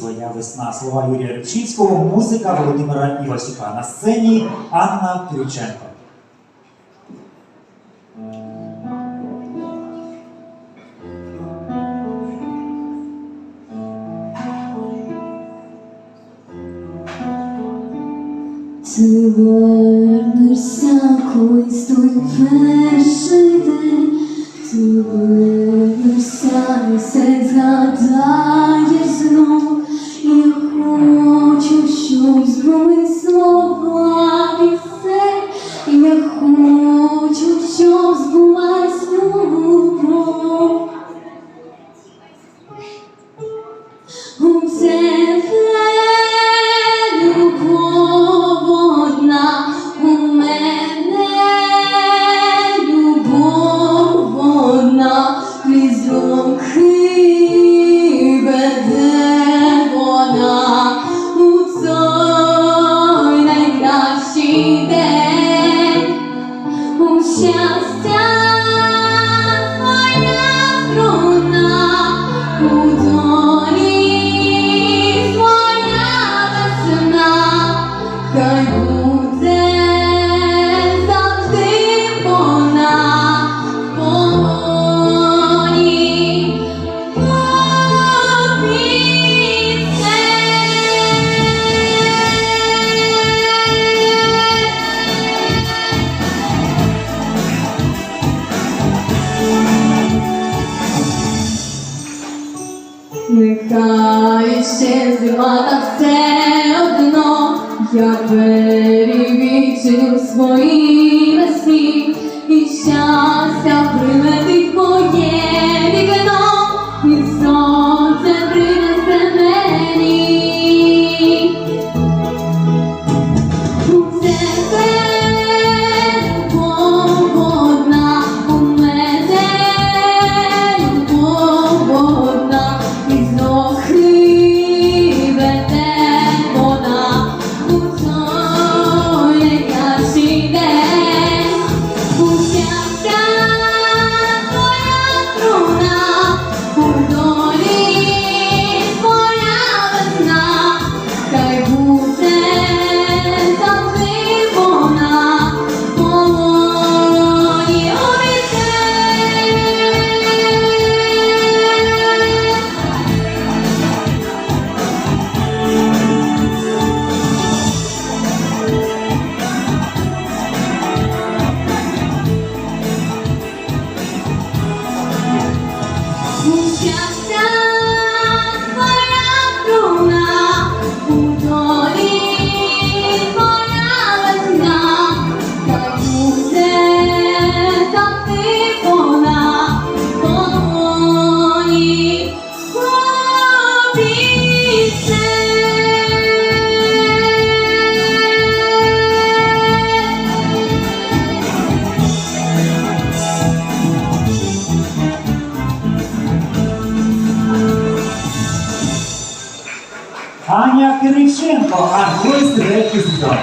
своя весна. Слова Юрія Рибчинського, музика Володимира Івасюка. На сцені Анна Кириченко. to Та іще зима, та все одно я перевічив свої весні і щастя прилетить моє. Аня Кириченко, английский редкий сезон.